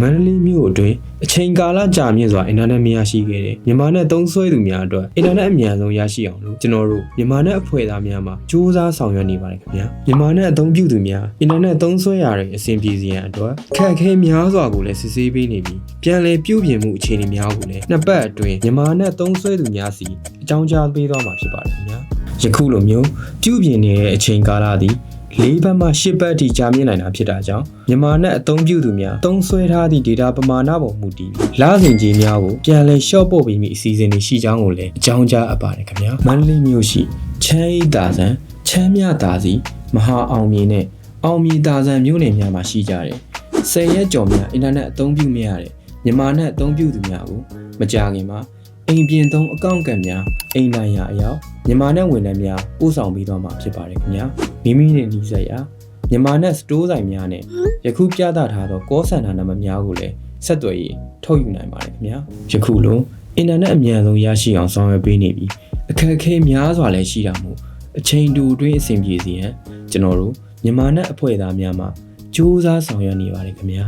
မန္တလေးမြို့အတွင်းအချိန်ကာလကြာမြင့်စွာအင်တာနက်မရရှိခဲ့တဲ့မြန်မာနဲ့သုံးစွဲသူများအတွက်အင်တာနက်အမြန်ဆုံးရရှိအောင်လို့ကျွန်တော်တို့မြန်မာနဲ့အဖွဲ့သားများမှာစူးစမ်းဆောင်ရွက်နေပါတယ်ခင်ဗျာမြန်မာနဲ့အသုံးပြုသူများအင်တာနက်သုံးစွဲရတဲ့အဆင်ပြေစေရန်အတွက်ခက်ခဲများစွာကိုလည်းစစ်ဆေးပေးနေပြီးပြန်လည်ပြုပြင်မှုအခြေအနေများကိုလည်းနှစ်ပတ်အတွင်းမြန်မာနဲ့သုံးစွဲသူများစီအကြောင်းကြားပေးသွားမှာဖြစ်ပါတယ်ခင်ဗျာယခုလိုမျိုးပြုပြင်နေတဲ့အချိန်ကာလသည် လေးဘက်မှရှစ်ဘက်အထိကြာမြင့်နိုင်တာဖြစ်တာကြောင့်မြန်မာနဲ့အသုံးပြုသူများသုံးဆွဲထားသည့် data ပမာဏပေါ်မူတည်ပြီးလစဉ်ကြီးများကိုပြန်လည်လျှော့ပို့ပြီးမိအစီအစဉ်တွေရှိကြောင်းကိုလည်းအကြောင်းကြားအပ်ပါတယ်ခင်ဗျာမန္တလေးမြို့ရှိချမ်းအိတာဆန်ချမ်းမြတာစီမဟာအောင်မြေနဲ့အောင်မြေတာဆန်မြို့နယ်များမှာရှိကြတယ်ဆယ်ရက်ကျော်များအင်တာနက်အသုံးပြုမရတဲ့မြန်မာနဲ့အသုံးပြုသူများကိုမကြခင်မှာ အိမ်ပြင်သုံးအကောင့်ကံများအိမ်နိုင်ရာအရောက်မြန်မာနဲ့ဝန်ထမ်းများပို့ဆောင်ပေးသွားမှာဖြစ်ပါတယ်ခင်ဗျာမိမိနဲ့နှီးစက်ရာမြန်မာနဲ့စတိုးဆိုင်များနဲ့ယခုပြသထားသောကောစံနာနံပါတ်များကိုလည်းဆက်သွယ်ရေးထုတ်ယူနိုင်ပါတယ်ခင်ဗျာယခုလိုအင်တာနက်အမြန်ဆုံးရရှိအောင်ဆောင်ရွက်ပေးနေပြီးအခက်အခဲများစွာလည်းရှိတာမို့အချိန်တူအတွင်းအဆင်ပြေစေရန်ကျွန်တော်တို့မြန်မာနဲ့အဖွဲ့သားများမှစူးစမ်းဆောင်ရွက်နေပါတယ်ခင်ဗျာ